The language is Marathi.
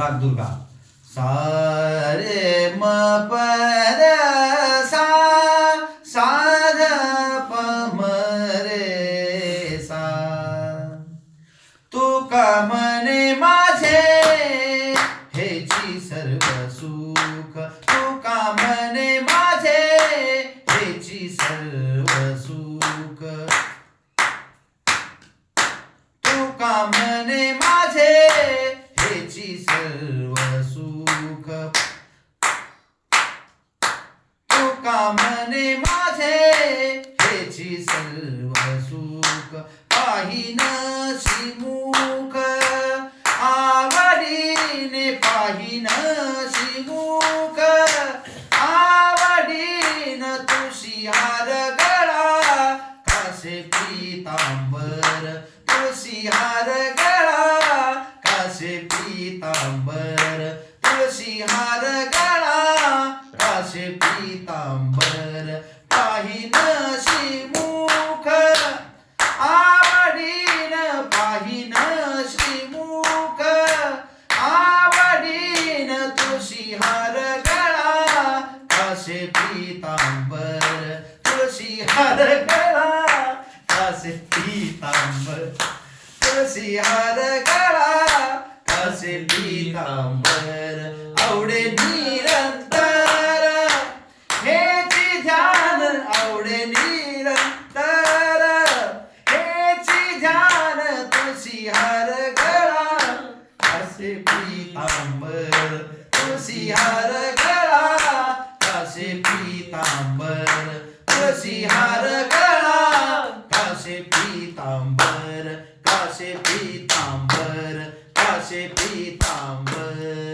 राग दुर्गा. सारे म प सा प म रे सा तू का माझे हेची सर्व सुख. तू का माझे हेची सर्व सुख. तू का माझे कामने माझे हेची सर्व सुख पाहिन शिमुख आवडीने पाहिन शिमुख आवडीन तुशी हार गळा कासे पीतांबर तुशी हार गळा कासे पीतांबर तुशी हार गळा माझे पीतांबर पाहिन श्रीमुख आवडीन पाहिन श्रीमुख आवडीन तुळशी हार गळा. कासे पीतांबर तुळशी हार गळा. कासे पीतांबर तुळशी हार गळा. कासे पीतांबर आवडे निरंतर हेची ध्यान आवडे निरंतर हेची ध्यान तुळशी हार गळा कासे पीतांबर तुळशी हार गळा कासे पीतांबर तुळशी हार गळा कासे पीतांबर कासे पीतांबर कासे पीतांबर